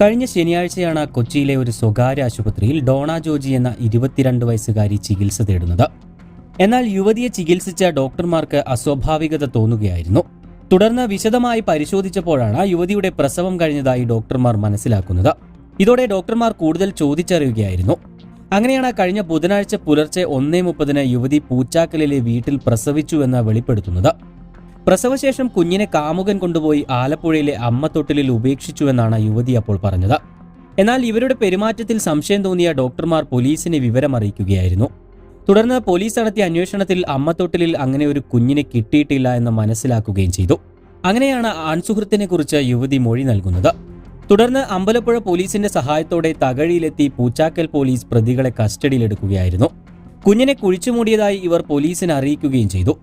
കഴിഞ്ഞ ശനിയാഴ്ചയാണ് കൊച്ചിയിലെ ഒരു സ്വകാര്യ ആശുപത്രിയിൽ ഡോണ ജോജി എന്ന ഇരുപത്തിരണ്ട് വയസ്സുകാരി ചികിത്സ തേടുന്നത്. എന്നാൽ യുവതിയെ ചികിത്സിച്ച ഡോക്ടർമാർക്ക് അസ്വാഭാവികത തോന്നുകയായിരുന്നു. തുടർന്ന് വിശദമായി പരിശോധിച്ചപ്പോഴാണ് യുവതിയുടെ പ്രസവം കഴിഞ്ഞതായി ഡോക്ടർമാർ മനസ്സിലാക്കുന്നത്. ഇതോടെ ഡോക്ടർമാർ കൂടുതൽ ചോദിച്ചറിയുകയായിരുന്നു. അങ്ങനെയാണ് കഴിഞ്ഞ ബുധനാഴ്ച പുലർച്ചെ ഒന്നേ മുപ്പതിന് യുവതി പൂച്ചാക്കലിലെ വീട്ടിൽ പ്രസവിച്ചു എന്ന് വെളിപ്പെടുത്തുന്നത്. പ്രസവശേഷം കുഞ്ഞിനെ കാമുകൻ കൊണ്ടുപോയി ആലപ്പുഴയിലെ അമ്മത്തൊട്ടിലിൽ ഉപേക്ഷിച്ചുവെന്നാണ് യുവതി അപ്പോൾ പറഞ്ഞത്. എന്നാൽ ഇവരുടെ പെരുമാറ്റത്തിൽ സംശയം തോന്നിയ ഡോക്ടർമാർ പോലീസിനെ വിവരമറിയിക്കുകയായിരുന്നു. തുടർന്ന് പോലീസ് നടത്തിയ അന്വേഷണത്തിൽ അമ്മത്തൊട്ടിലിൽ അങ്ങനെ ഒരു കുഞ്ഞിനെ കിട്ടിയിട്ടില്ല എന്ന് മനസ്സിലാക്കുകയും ചെയ്തു. അങ്ങനെയാണ് ആൺസുഹൃത്തിനെ കുറിച്ച് യുവതി മൊഴി നൽകുന്നത്. തുടർന്ന് അമ്പലപ്പുഴ പോലീസിന്റെ സഹായത്തോടെ തകഴിയിലെത്തി പൂച്ചാക്കൽ പോലീസ് പ്രതികളെ കസ്റ്റഡിയിലെടുക്കുകയായിരുന്നു. കുഞ്ഞിനെ കുഴിച്ചുമൂടിയതായി ഇവർ പോലീസിനെ അറിയിക്കുകയും ചെയ്തു.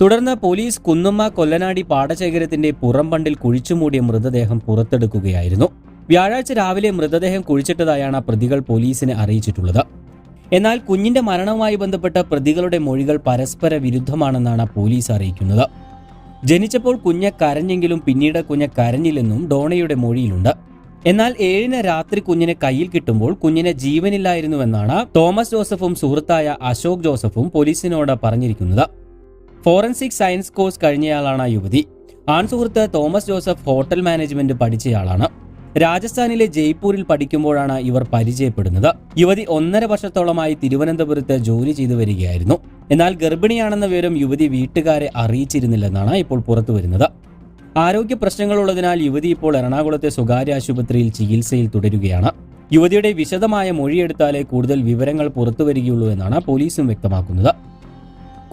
തുടർന്ന് പോലീസ് കുന്നുമ്മ കൊല്ലനാടി പാടശേഖരത്തിന്റെ പുറംപണ്ടിൽ കുഴിച്ചുമൂടിയ മൃതദേഹം പുറത്തെടുക്കുകയായിരുന്നു. വ്യാഴാഴ്ച രാവിലെ മൃതദേഹം കുഴിച്ചിട്ടതായാണ് പ്രതികൾ പോലീസിനെ അറിയിച്ചിട്ടുള്ളത്. എന്നാൽ കുഞ്ഞിന്റെ മരണവുമായി ബന്ധപ്പെട്ട പ്രതികളുടെ മൊഴികൾ പരസ്പര വിരുദ്ധമാണെന്നാണ് പോലീസ് അറിയിക്കുന്നത്. ജനിച്ചപ്പോൾ കുഞ്ഞ് കരഞ്ഞെങ്കിലും പിന്നീട് കുഞ്ഞ് കരഞ്ഞില്ലെന്നും ഡോണയുടെ മൊഴിയിലുണ്ട്. എന്നാൽ ഏഴിന് രാത്രി കുഞ്ഞിനെ കയ്യിൽ കിട്ടുമ്പോൾ കുഞ്ഞിനെ ജീവനില്ലായിരുന്നുവെന്നാണ് തോമസ് ജോസഫും സുഹൃത്തായ അശോക് ജോസഫും പോലീസിനോട് പറഞ്ഞിരിക്കുന്നത്. ഫോറൻസിക് സയൻസ് കോഴ്സ് കഴിഞ്ഞയാളാണ് ആ യുവതി. ആൺസുഹൃത്ത് തോമസ് ജോസഫ് ഹോട്ടൽ മാനേജ്മെന്റ് പഠിച്ചയാളാണ്. രാജസ്ഥാനിലെ ജയ്പൂരിൽ പഠിക്കുമ്പോഴാണ് ഇവർ പരിചയപ്പെടുന്നത്. യുവതി ഒന്നര വർഷത്തോളമായി തിരുവനന്തപുരത്ത് ജോലി ചെയ്തു വരികയായിരുന്നു. എന്നാൽ ഗർഭിണിയാണെന്ന വിവരം യുവതി വീട്ടുകാരെ അറിയിച്ചിരുന്നില്ലെന്നാണ് ഇപ്പോൾ പുറത്തു വരുന്നത്. ആരോഗ്യ പ്രശ്നങ്ങളുള്ളതിനാൽ യുവതി ഇപ്പോൾ എറണാകുളത്തെ സ്വകാര്യ ആശുപത്രിയിൽ ചികിത്സയിൽ തുടരുകയാണ്. യുവതിയുടെ വിശദമായ മൊഴിയെടുത്താലേ കൂടുതൽ വിവരങ്ങൾ പുറത്തുവരികയുള്ളൂ എന്നാണ് പോലീസും വ്യക്തമാക്കുന്നത്.